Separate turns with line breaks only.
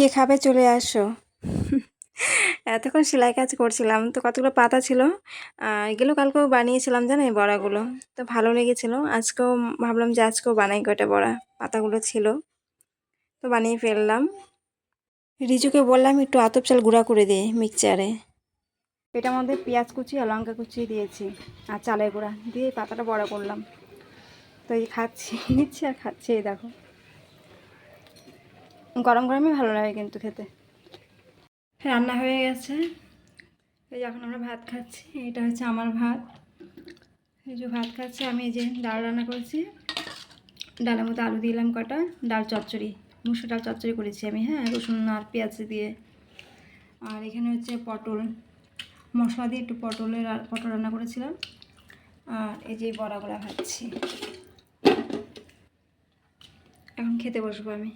কে খাবে চলে আসো। এতক্ষণ সেলাই কাজ করছিলাম, তো কতগুলো পাতা ছিল এগুলো কালকেও বানিয়েছিলাম জানো এই বড়াগুলো, তো ভালো লেগেছিলো। আজকেও ভাবলাম যে আজকেও বানাই কয়টা বড়া, পাতাগুলো ছিল, তো বানিয়ে ফেললাম। রিজুকে বললাম একটু আতপ চাল গুঁড়া করে দে মিক্সচারে। এটার মধ্যে পেঁয়াজ কুচি আর লঙ্কা কুচি দিয়েছি, আর চালের গুঁড়া, দিয়ে পাতাটা বড়া করলাম। তো এই খাচ্ছি, নিচ্ছি আর খাচ্ছি, এই দেখো। গরম গরমই ভালো লাগে কিন্তু খেতে। রান্না হয়ে গেছে। এই এখন আমরা ভাত খাচ্ছি, এটা হচ্ছে আমার ভাত। এই যে ভাত খাচ্ছি, আমি এই যে ডাল রান্না করেছি। ডালের মধ্যে আলু দিলাম কটা, ডাল চচ্চড়ি, মুসুর ডাল চচ্চড়ি করেছি আমি হ্যাঁ রসুন আর পেঁয়াজ দিয়ে। আর এখানে হচ্ছে পটল, মশলা দিয়ে একটু পটলের পটল রান্না করেছিলাম। আর এই যে বড়া বড়াগুলা ভাজছি। এখন খেতে বসবো আমি।